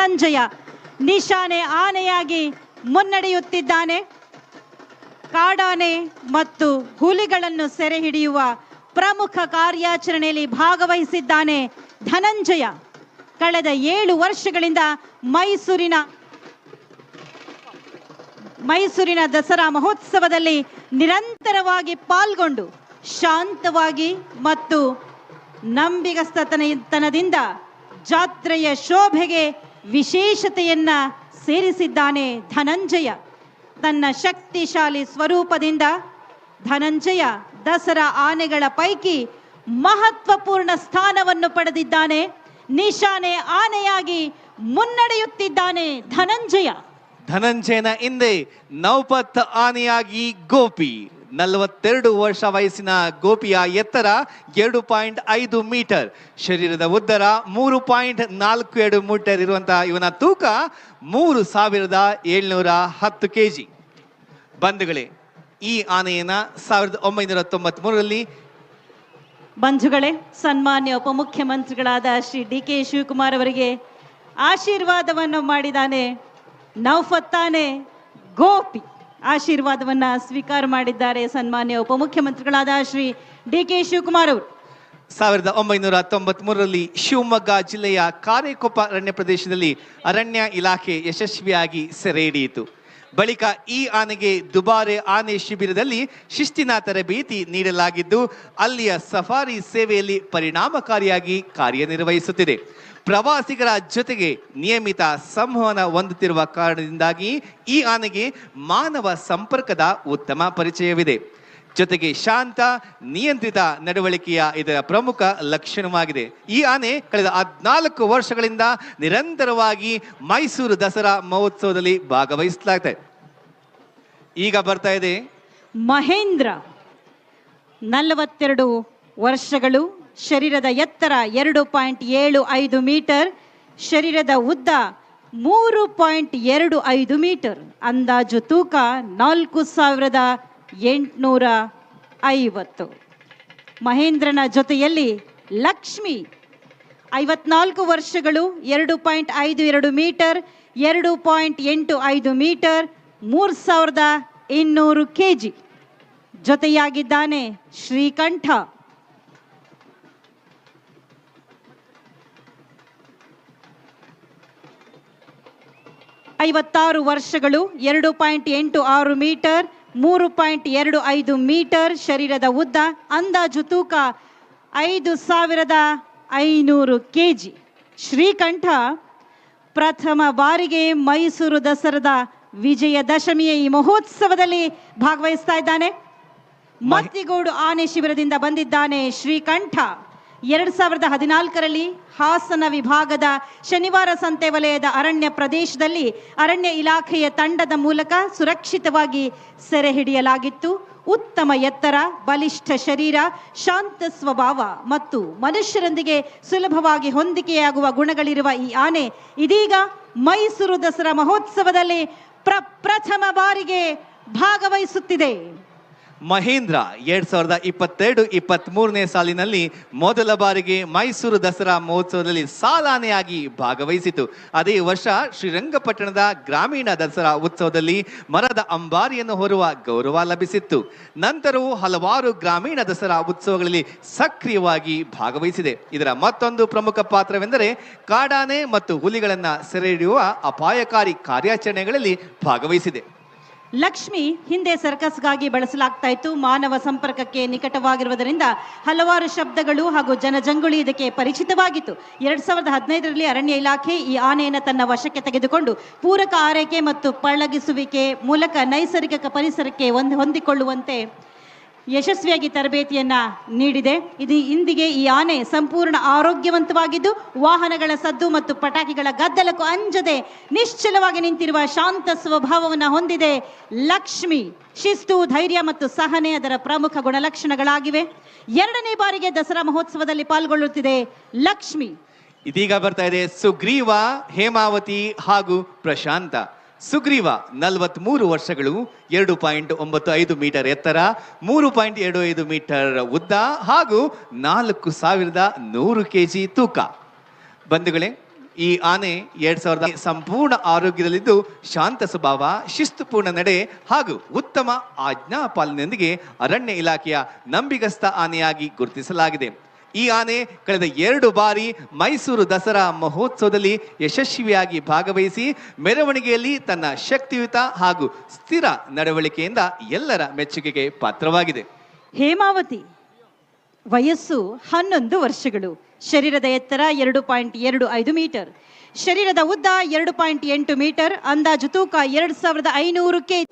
ಧನಂಜಯ ನಿಶಾನೆ ಆನೆಯಾಗಿ ಮುನ್ನಡೆಯುತ್ತಿದ್ದಾನೆ. ಕಾಡಾನೆ ಮತ್ತು ಹುಲಿಗಳನ್ನು ಸೆರೆ ಹಿಡಿಯುವ ಪ್ರಮುಖ ಕಾರ್ಯಾಚರಣೆಯಲ್ಲಿ ಭಾಗವಹಿಸಿದ್ದಾನೆ ಧನಂಜಯ. ಕಳೆದ ಏಳು ವರ್ಷಗಳಿಂದ ಮೈಸೂರಿನ ಮೈಸೂರಿನ ದಸರಾ ಮಹೋತ್ಸವದಲ್ಲಿ ನಿರಂತರವಾಗಿ ಪಾಲ್ಗೊಂಡು ಶಾಂತವಾಗಿ ಮತ್ತು ನಂಬಿಗಸ್ತತನದಿಂದ ಜಾತ್ರೆಯ ಶೋಭೆಗೆ ವಿಶೇಷತೆಯನ್ನ ಸೇರಿಸಿದ್ದಾನೆ ಧನಂಜಯ. ತನ್ನ ಶಕ್ತಿಶಾಲಿ ಸ್ವರೂಪದಿಂದ ಧನಂಜಯ ದಸರಾ ಆನೆಗಳ ಪೈಕಿ ಮಹತ್ವಪೂರ್ಣ ಸ್ಥಾನವನ್ನು ಪಡೆದಿದ್ದಾನೆ. ನಿಶಾನೆ ಆನೆಯಾಗಿ ಮುನ್ನಡೆಯುತ್ತಿದ್ದಾನೆ ಧನಂಜಯ. ಧನಂಜಯನ ಹಿಂದೆ ನೌಪತ್ ಆನೆಯಾಗಿ ಗೋಪಿ. ನಲವತ್ತೆರಡು ವರ್ಷ ವಯಸ್ಸಿನ ಗೋಪಿಯ ಎತ್ತರ ಎರಡು ಪಾಯಿಂಟ್ ಐದು ಮೀಟರ್. ಶರೀರದ ಉದ್ದರ ಮೂರು ಪಾಯಿಂಟ್ ನಾಲ್ಕು ಎರಡು ಮೀಟರ್ ಇರುವಂತಹ ಇವನ ತೂಕ ಮೂರು ಸಾವಿರದ ಏಳ್ನೂರ ಹತ್ತು ಕೆ ಜಿ ಬಂಧುಗಳೇ, ಈ ಆನೆಯನ್ನ ಸಾವಿರದ ಒಂಬೈನೂರ ತೊಂಬತ್ತ್ ಮೂರರಲ್ಲಿ ಬಂಧುಗಳೇ, ಸನ್ಮಾನ್ಯ ಉಪಮುಖ್ಯಮಂತ್ರಿಗಳಾದ ಶ್ರೀ ಡಿ ಕೆ ಶಿವಕುಮಾರ್ ಅವರಿಗೆ ಆಶೀರ್ವಾದವನ್ನು ಮಾಡಿದಾನೆ ನೌಫತ್ತಾನೆ ಗೋಪಿ. ಆಶೀರ್ವಾದವನ್ನ ಸ್ವೀಕಾರ ಮಾಡಿದ್ದಾರೆ ಸನ್ಮಾನ್ಯ ಉಪಮುಖ್ಯಮಂತ್ರಿಗಳಾದ ಶ್ರೀ ಡಿ ಕೆ ಶಿವಕುಮಾರ್ ಅವರು. ಸಾವಿರದ ಒಂಬೈನೂರ ತೊಂಬತ್ತ್ ಮೂರರಲ್ಲಿ ಶಿವಮೊಗ್ಗ ಜಿಲ್ಲೆಯ ಕಾರೇಕೊಪ್ಪ ಅರಣ್ಯ ಪ್ರದೇಶದಲ್ಲಿ ಅರಣ್ಯ ಇಲಾಖೆ ಯಶಸ್ವಿಯಾಗಿ ಸೆರೆ ಹಿಡಿಯಿತು ಬಳಿಕ ಈ ಆನೆಗೆ ದುಬಾರೆ ಆನೆ ಶಿಬಿರದಲ್ಲಿ ಶಿಸ್ತಿನ ತರಬೇತಿ ನೀಡಲಾಗಿದ್ದು, ಅಲ್ಲಿಯ ಸಫಾರಿ ಸೇವೆಯಲ್ಲಿ ಪರಿಣಾಮಕಾರಿಯಾಗಿ ಕಾರ್ಯನಿರ್ವಹಿಸುತ್ತಿದೆ. ಪ್ರವಾಸಿಗರ ಜೊತೆಗೆ ನಿಯಮಿತ ಸಂವಹನ ಹೊಂದುತ್ತಿರುವ ಕಾರಣದಿಂದಾಗಿ ಈ ಆನೆಗೆ ಮಾನವ ಸಂಪರ್ಕದ ಉತ್ತಮ ಪರಿಚಯವಿದೆ. ಜೊತೆಗೆ ಶಾಂತ, ನಿಯಂತ್ರಿತ ನಡವಳಿಕೆಯ ಇದರ ಪ್ರಮುಖ ಲಕ್ಷಣವಾಗಿದೆ. ಈ ಆನೆ ಕಳೆದ ಹದಿನಾಲ್ಕು ವರ್ಷಗಳಿಂದ ನಿರಂತರವಾಗಿ ಮೈಸೂರು ದಸರಾ ಮಹೋತ್ಸವದಲ್ಲಿ ಭಾಗವಹಿಸಲಾಗ್ತದೆ ಈಗ ಬರ್ತಾ ಇದೆ. ಮಹೇಂದ್ರ ನಲವತ್ತೆರಡು ವರ್ಷಗಳು, ಶರೀರದ ಎತ್ತರ ಎರಡು ಪಾಯಿಂಟ್ ಏಳು ಐದು ಮೀಟರ್, ಶರೀರದ ಉದ್ದ ಮೂರು ಪಾಯಿಂಟ್ ಎರಡು ಐದು ಮೀಟರ್, ಅಂದಾಜು ತೂಕ ನಾಲ್ಕು ಸಾವಿರದ ಎಂಟುನೂರ ಐವತ್ತು ಮಹೇಂದ್ರನ ಜೊತೆಯಲ್ಲಿ ಲಕ್ಷ್ಮಿ ಐವತ್ನಾಲ್ಕು ವರ್ಷಗಳು ಎರಡು ಪಾಯಿಂಟ್ ಐದು ಎರಡು ಮೀಟರ್, ಎರಡು ಪಾಯಿಂಟ್ ಎಂಟು ಐದು ಮೀಟರ್, ಮೂರು ಸಾವಿರದ ಇನ್ನೂರು ಕೆ ಜಿ ಜೊತೆಯಾಗಿದ್ದಾನೆ ಶ್ರೀಕಂಠ. ಐವತ್ತಾರು ವರ್ಷಗಳು ಎರಡು ಪಾಯಿಂಟ್ ಎಂಟು ಆರು ಮೀಟರ್ ಮೂರು ಪಾಯಿಂಟ್ ಎರಡು ಐದು ಮೀಟರ್ ಶರೀರದ ಉದ್ದ, ಅಂದಾಜು ತೂಕ ಐದು ಸಾವಿರದ ಐನೂರು ಕೆ ಜಿ ಶ್ರೀಕಂಠ ಪ್ರಥಮ ಬಾರಿಗೆ ಮೈಸೂರು ದಸರದ ವಿಜಯದಶಮಿಯ ಈ ಮಹೋತ್ಸವದಲ್ಲಿ ಭಾಗವಹಿಸ್ತಾ ಇದ್ದಾನೆ. ಮತ್ತಿಗೋಡು ಆನೆ ಶಿಬಿರದಿಂದ ಬಂದಿದ್ದಾನೆ ಶ್ರೀಕಂಠ. ಎರಡ್ ಸಾವಿರದ ಹದಿನಾಲ್ಕರಲ್ಲಿ ಹಾಸನ ವಿಭಾಗದ ಶನಿವಾರ ಸಂತೆ ವಲಯದ ಅರಣ್ಯ ಪ್ರದೇಶದಲ್ಲಿ ಅರಣ್ಯ ಇಲಾಖೆಯ ತಂಡದ ಮೂಲಕ ಸುರಕ್ಷಿತವಾಗಿ ಸೆರೆ ಹಿಡಿಯಲಾಗಿತ್ತು. ಉತ್ತಮ ಎತ್ತರ, ಬಲಿಷ್ಠ ಶರೀರ, ಶಾಂತ ಸ್ವಭಾವ ಮತ್ತು ಮನುಷ್ಯರೊಂದಿಗೆ ಸುಲಭವಾಗಿ ಹೊಂದಿಕೆಯಾಗುವ ಗುಣಗಳಿರುವ ಈ ಆನೆ ಇದೀಗ ಮೈಸೂರು ದಸರಾ ಮಹೋತ್ಸವದಲ್ಲಿ ಪ್ರ, ಪ್ರಥಮ ಬಾರಿಗೆ ಭಾಗವಹಿಸುತ್ತಿದೆ. ಮಹೇಂದ್ರ ಎರಡ್ ಸಾವಿರದ ಇಪ್ಪತ್ತೆರಡು ಇಪ್ಪತ್ತ್ ಮೂರನೇ ಸಾಲಿನಲ್ಲಿ ಮೊದಲ ಬಾರಿಗೆ ಮೈಸೂರು ದಸರಾ ಮಹೋತ್ಸವದಲ್ಲಿ ಸಾಲಾನೆಯಾಗಿ ಭಾಗವಹಿಸಿತು. ಅದೇ ವರ್ಷ ಶ್ರೀರಂಗಪಟ್ಟಣದ ಗ್ರಾಮೀಣ ದಸರಾ ಉತ್ಸವದಲ್ಲಿ ಮರದ ಅಂಬಾರಿಯನ್ನು ಹೊರುವ ಗೌರವ ಲಭಿಸಿತ್ತು. ನಂತರವೂ ಹಲವಾರು ಗ್ರಾಮೀಣ ದಸರಾ ಉತ್ಸವಗಳಲ್ಲಿ ಸಕ್ರಿಯವಾಗಿ ಭಾಗವಹಿಸಿದೆ. ಇದರ ಮತ್ತೊಂದು ಪ್ರಮುಖ ಪಾತ್ರವೆಂದರೆ ಕಾಡಾನೆ ಮತ್ತು ಹುಲಿಗಳನ್ನು ಸೆರೆ ಹಿಡಿಯುವ ಅಪಾಯಕಾರಿ ಕಾರ್ಯಾಚರಣೆಗಳಲ್ಲಿ ಭಾಗವಹಿಸಿದೆ. ಲಕ್ಷ್ಮಿ ಹಿಂದೆ ಸರ್ಕಸ್ಗಾಗಿ ಬಳಸಲಾಗ್ತಾ ಇತ್ತು. ಮಾನವ ಸಂಪರ್ಕಕ್ಕೆ ನಿಕಟವಾಗಿರುವುದರಿಂದ ಹಲವಾರು ಶಬ್ದಗಳು ಹಾಗೂ ಜನಜಂಗುಳಿ ಇದಕ್ಕೆ ಪರಿಚಿತವಾಗಿತ್ತು. ಎರಡ್ ಸಾವಿರದ ಹದಿನೈದರಲ್ಲಿ ಅರಣ್ಯ ಇಲಾಖೆ ಈ ಆನೆಯನ್ನು ತನ್ನ ವಶಕ್ಕೆ ತೆಗೆದುಕೊಂಡು ಪೂರಕ ಆರೈಕೆ ಮತ್ತು ಪಳಗಿಸುವಿಕೆ ಮೂಲಕ ನೈಸರ್ಗಿಕ ಪರಿಸರಕ್ಕೆ ಹೊಂದಿಕೊಳ್ಳುವಂತೆ ಯಶಸ್ವಿಯಾಗಿ ತರಬೇತಿಯನ್ನ ನೀಡಿದೆ. ಇದು ಇಂದಿಗೆ ಈ ಆನೆ ಸಂಪೂರ್ಣ ಆರೋಗ್ಯವಂತವಾಗಿದ್ದು, ವಾಹನಗಳ ಸದ್ದು ಮತ್ತು ಪಟಾಕಿಗಳ ಗದ್ದಲಕ್ಕೂ ಅಂಜದೆ ನಿಶ್ಚಲವಾಗಿ ನಿಂತಿರುವ ಶಾಂತ ಸ್ವಭಾವವನ್ನು ಹೊಂದಿದೆ. ಲಕ್ಷ್ಮಿ, ಶಿಸ್ತು, ಧೈರ್ಯ ಮತ್ತು ಸಹನೆ ಅದರ ಪ್ರಮುಖ ಗುಣಲಕ್ಷಣಗಳಾಗಿವೆ. ಎರಡನೇ ಬಾರಿಗೆ ದಸರಾ ಮಹೋತ್ಸವದಲ್ಲಿ ಪಾಲ್ಗೊಳ್ಳುತ್ತಿದೆ ಲಕ್ಷ್ಮಿ. ಇದೀಗ ಬರ್ತಾ ಇದೆ ಸುಗ್ರೀವ, ಹೇಮಾವತಿ ಹಾಗೂ ಪ್ರಶಾಂತ. ಸುಗ್ರೀವ ನಲವತ್ಮೂರು ವರ್ಷಗಳು ಎರಡು ಪಾಯಿಂಟ್ ಒಂಬತ್ತು ಐದು ಮೀಟರ್ ಎತ್ತರ, ಮೂರು ಪಾಯಿಂಟ್ ಎರಡು ಐದು ಮೀಟರ್ ಉದ್ದ ಹಾಗೂ ನಾಲ್ಕು ಸಾವಿರದ ನೂರು ಕೆ ಜಿ ತೂಕ. ಬಂಧುಗಳೇ, ಈ ಆನೆ ಎರಡ್ ಸಾವಿರದ ಸಂಪೂರ್ಣ ಆರೋಗ್ಯದಲ್ಲಿದ್ದು ಶಾಂತ ಸ್ವಭಾವ, ಶಿಸ್ತುಪೂರ್ಣ ನಡೆ ಹಾಗೂ ಉತ್ತಮ ಆಜ್ಞಾ ಪಾಲನೆಯೊಂದಿಗೆ ಅರಣ್ಯ ಇಲಾಖೆಯ ನಂಬಿಗಸ್ತ ಆನೆಯಾಗಿ ಗುರುತಿಸಲಾಗಿದೆ. ಈ ಆನೆ ಕಳೆದ ಎರಡು ಬಾರಿ ಮೈಸೂರು ದಸರಾ ಮಹೋತ್ಸವದಲ್ಲಿ ಯಶಸ್ವಿಯಾಗಿ ಭಾಗವಹಿಸಿ ಮೆರವಣಿಗೆಯಲ್ಲಿ ತನ್ನ ಶಕ್ತಿಯುತ ಹಾಗೂ ಸ್ಥಿರ ನಡವಳಿಕೆಯಿಂದ ಎಲ್ಲರ ಮೆಚ್ಚುಗೆಗೆ ಪಾತ್ರವಾಗಿದೆ. ಹೇಮಾವತಿ, ವಯಸ್ಸು ಹನ್ನೊಂದು ವರ್ಷಗಳು. ಶರೀರದ ಎತ್ತರ ಎರಡು ಪಾಯಿಂಟ್ ಎರಡು ಐದು ಮೀಟರ್. ಶರೀರದ ಉದ್ದ ಎರಡು ಪಾಯಿಂಟ್ ಎಂಟು ಮೀಟರ್. ಅಂದಾಜು ತೂಕ ಎರಡು ಸಾವಿರದ ಐನೂರು ಕೆ